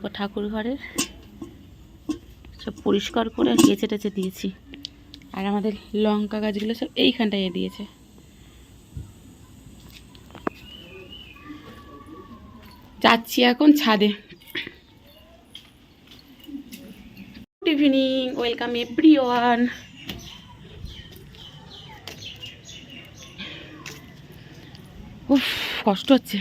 দেখো ঠাকুর ঘরের। সব পরিষ্কার করে কেচে টেচে দিয়েছি। আর আমাদের লঙ্কা গাছগুলো সব এইখানটায় দিয়েছে। যাচ্ছি এখন ছাদে। Good evening welcome everyone কষ্ট হচ্ছে।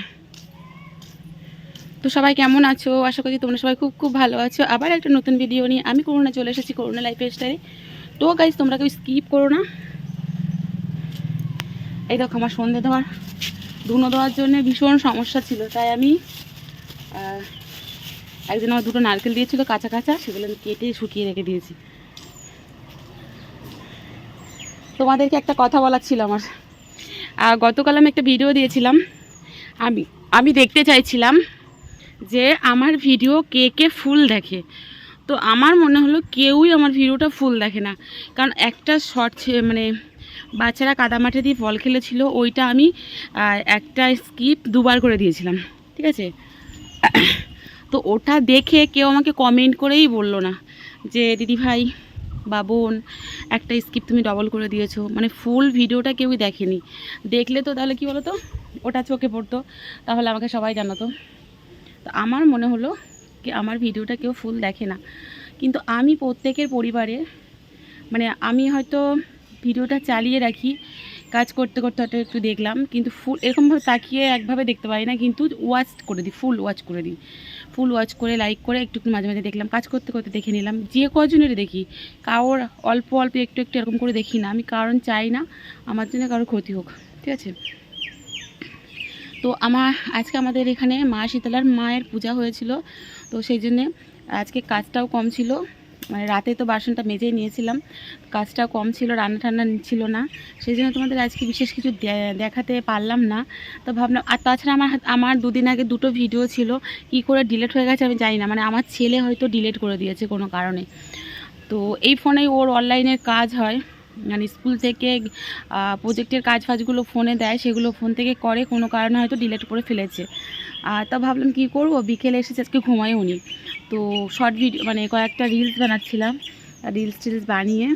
তো সবাই কেমন আছো? আশা করি তোমরা সবাই খুব খুব ভালো আছো। আবার একটা নতুন ভিডিও নিয়ে আমি করোনা চলে এসেছি করোনা লাইফ স্টাইলে তো গাইজ তোমরা কেউ স্কিপ করো না। এই দেখো আমার সন্ধে দেওয়ার ধুনো দেওয়ার জন্য ভীষণ সমস্যা ছিল। তাই আমি একদিন আমার দুটো নারকেল দিয়েছিল কাঁচা কাঁচা, সেগুলো আমি কেটে শুকিয়ে রেখে দিয়েছি। তোমাদেরকে একটা কথা বলার ছিল আমার। আর গতকাল আমি একটা ভিডিও দিয়েছিলাম। আমি আমি দেখতে চাইছিলাম যে আমার ভিডিও কে কে ফুল দেখে। তো আমার মনে হলো কেউই আমার ভিডিওটা ফুল দেখে না। কারণ একটা শর্ট মানে বাচ্চারা কাদামাটি দিয়ে বল খেলেছিল, ওইটা আমি একটা স্কিপ দুবার করে দিয়েছিলাম। ঠিক আছে? তো ওটা দেখে কেউ আমাকে কমেন্ট করেই বলল না যে, দিদি ভাই বা বোন একটা স্কিপ তুমি ডবল করে দিয়েছ। মানে ফুল ভিডিওটা কেউই দেখেনি। দেখলে তো তাহলে কি বলো তো ওটা চোখে পড়তো। তাহলে আমাকে সবাই জানাতো। আমার মনে হলো কি আমার ভিডিওটা কেউ ফুল দেখে না। কিন্তু আমি প্রত্যেকের পরিবারে মানে আমি হয়তো ভিডিওটা চালিয়ে রাখি, কাজ করতে করতে হয়তো একটু দেখলাম, কিন্তু ফুল এরকমভাবে তাকিয়ে একভাবে দেখতে পারি না, কিন্তু ওয়াচ করে দিই ফুল ওয়াচ করে দিই। ফুল ওয়াচ করে লাইক করে একটু মাঝে মাঝে দেখলাম, কাজ করতে করতে দেখে নিলাম, যে কজনেরই দেখি, কারোর অল্প অল্প একটু একটু এরকম করে দেখি না, আমি কারণ চাই না, আমার জন্য কারোর ক্ষতি হোক, ঠিক আছে? তো আমার, আজকে আমাদের এখানে মা শীতলার মায়ের পূজা হয়েছিল, তো সেই জন্যে আজকে কাজটাও কম ছিল। মানে রাতে তো বাসনটা মেজেই নিয়েছিলাম, কাজটাও কম ছিল, রান্না টান্না ছিল না। সেই জন্য তোমাদের আজকে বিশেষ কিছু দেখাতে পারলাম না। তো ভাবলাম, আর তাছাড়া আমার আমার দুদিন আগে দুটো ভিডিও ছিল, কি করে ডিলেট হয়ে গেছে আমি জানি না। মানে আমার ছেলে হয়তো ডিলেট করে দিয়েছে কোনো কারণে। তো এই ফোনেই ওর অনলাইনের কাজ হয়। মানে স্কুল থেকে প্রজেক্টের কাজ ফাজগুলো ফোনে দেয়, সেগুলো ফোন থেকে করে, কোনো কারণে হয়তো ডিলেট করে ফেলেছে। আর তা ভাবলাম কি করব? বিকেলে এসেছে আজকে ঘুমায়ও নি। তো শর্ট ভিডিও মানে কয়েকটা রিলস বানাচ্ছিলাম রিলস টিলস বানিয়ে,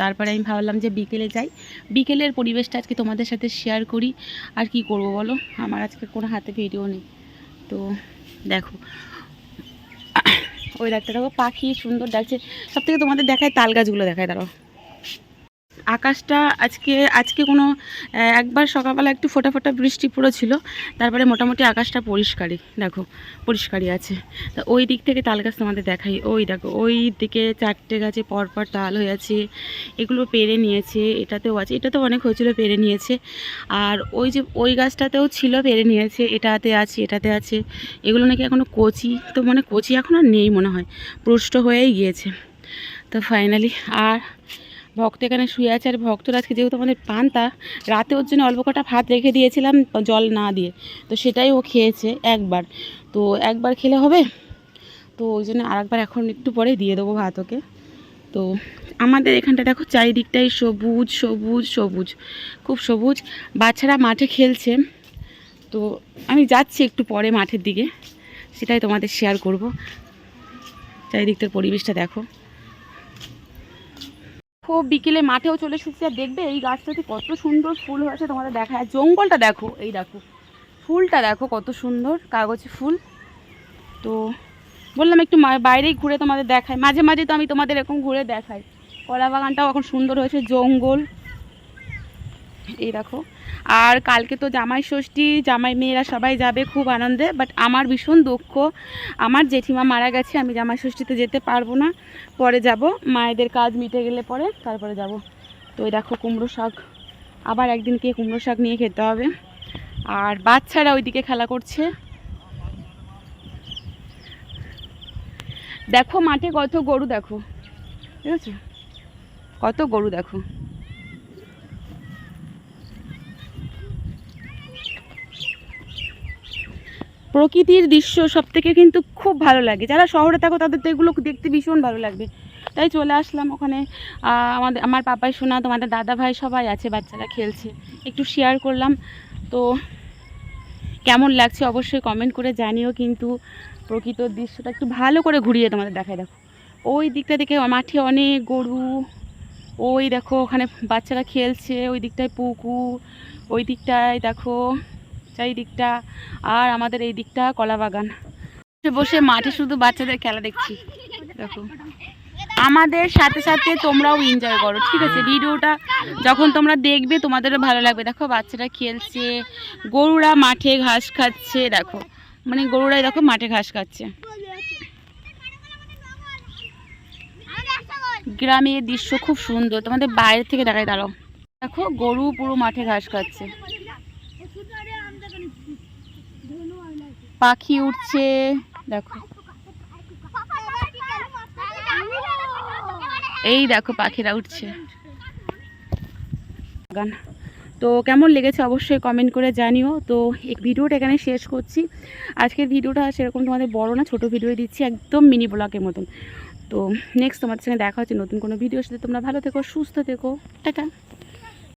তারপরে আমি ভাবলাম যে বিকেলে যাই। বিকেলের পরিবেশটা আজকে তোমাদের সাথে শেয়ার করি। আর কি করব বলো? আমার আজকে কোনো হাতে ভিডিও নেই। তো দেখো। ওই ডাক্তার পাখি সুন্দর ডাকছে। সব থেকে তোমাদের দেখায় তাল গাছগুলো দেখায়, দাঁড়াও। আকাশটা আজকে আজকে কোনো একবার সকালবেলা একটু ফোটা ফোটা বৃষ্টি পড়েছিল, তারপরে মোটামুটি আকাশটা পরিষ্কারই, দেখো, পরিষ্কারই আছে। তা ওই দিক থেকে তাল গাছ তোমাদের দেখাই, ওই দেখো, ওই দিকে চারটে গাছে পরপর তাল হয়ে আছে, এগুলো পেরে নিয়েছে, এটাতেও আছে এটাতেও অনেক হয়েছিল পেরে নিয়েছে, আর ওই যে, ওই গাছটাতেও ছিল পেরে নিয়েছে, এটাতে আছে এটাতে আছে, এগুলো নাকি এখনও কচি, তো মানে কচি এখন আর নেই মনে হয়, পুষ্ট হয়েই গিয়েছে। তো ফাইনালি আর ভক্ত এখানে শুয়ে আছে আর ভক্তরা আজকে যেহেতু আমাদের পান্তা, রাতে ওর জন্য অল্প কটা ভাত রেখে দিয়েছিলাম, জল না দিয়ে। তো সেটাই ও খেয়েছে একবার। তো একবার খেলে হবে? তো ওই জন্য আরেকবার এখন একটু পরে দিয়ে দেবো ভাত ওকে। তো আমাদের এখানটা দেখো চারিদিকটাই সবুজ সবুজ সবুজ, খুব সবুজ। বাচ্চারা মাঠে খেলছে। তো আমি যাচ্ছি একটু পরে মাঠের দিকে। সেটাই তোমাদের শেয়ার করব। চারিদিকটার পরিবেশটা দেখো। খুব বিকেলে মাঠেও চলে এসেছি আর দেখবে এই গাছটাতে কত সুন্দর ফুল হয়েছে তোমাদের দেখায় জঙ্গলটা দেখো, এই দেখো, ফুলটা দেখো কত সুন্দর, কাগজে ফুল। তো বললাম একটু বাইরেই ঘুরে তোমাদের দেখায় মাঝে মাঝে তো আমি তোমাদের এরকম ঘুরে দেখাই। কলা বাগানটাও এখন সুন্দর হয়েছে, জঙ্গল। এই দেখো। আর কালকে তো জামাই ষষ্ঠী, জামাই মেয়েরা সবাই যাবে খুব আনন্দে বাট আমার ভীষণ দুঃখ। আমার জেঠিমা মারা গেছে, আমি জামাই ষষ্ঠীতে যেতে পারব না। পরে যাব, মায়েদের কাজ মিটে গেলে পরে তারপরে যাব। তো এই দেখো কুমড়ো শাক। আবার একদিন কে কুমড়ো শাক নিয়ে খেতে হবে। আর বাচ্চারা ওইদিকে খেলা করছে। দেখো মাঠে কত গরু দেখো। ঠিক আছে? কত গরু দেখো। প্রকৃতির দৃশ্য সব থেকে কিন্তু খুব ভালো লাগে। যারা শহরে থাকো তাদের তো এগুলো দেখতে ভীষণ ভালো লাগবে। তাই চলে আসলাম ওখানে। আমাদের, আমার পাপাই শোনা তোমাদের দাদা ভাই সবাই আছে, বাচ্চারা খেলছে। একটু শেয়ার করলাম। তো কেমন লাগছে অবশ্যই কমেন্ট করে জানিও কিন্তু। প্রকৃত দৃশ্যটা একটু ভালো করে ঘুরিয়ে তোমাদের দেখায় দেখো। ওই দিকটা থেকে মাঠে অনেক গরু। ওই দেখো ওখানে বাচ্চারা খেলছে, ওই দিকটায় পুকুর, ওই দিকটায় দেখো চারিদিকটা আর আমাদের এই দিকটা কলা বাগান। বসে মাঠে শুধু বাচ্চাদের খেলা দেখছি। দেখো। আমাদের সাথে সাথে তোমরাও এনজয় করো, ঠিক আছে? ভিডিওটা যখন তোমরা দেখবে তোমাদেরও ভালো লাগবে। দেখো, বাচ্চারা খেলছে, গরুরা মাঠে ঘাস খাচ্ছে, দেখো। মানে গরুরাই দেখো মাঠে ঘাস খাচ্ছে। গ্রামের দৃশ্য খুব সুন্দর। তোমাদের বাইরে থেকে দেখাই, দাঁড়াও। দেখো, গরু পুরো মাঠে ঘাস খাচ্ছে। পাখি উঠছে দেখো। এই দেখো পাখিরা উঠছে গান। তো কেমন লেগেছে অবশ্যই কমেন্ট করে জানিও। তো এই ভিডিওটা এখানে শেষ করছি। আজকের ভিডিওটা সেরকম তোমাদের বড় না, ছোট ভিডিও দিচ্ছি একদম মিনি ব্লগের মতন। তো নেক্সট তোমাদের সঙ্গে দেখা হচ্ছে নতুন কোনো ভিডিওর সাথে। তোমরা ভালো থেকো, সুস্থ থেকো। টাটা।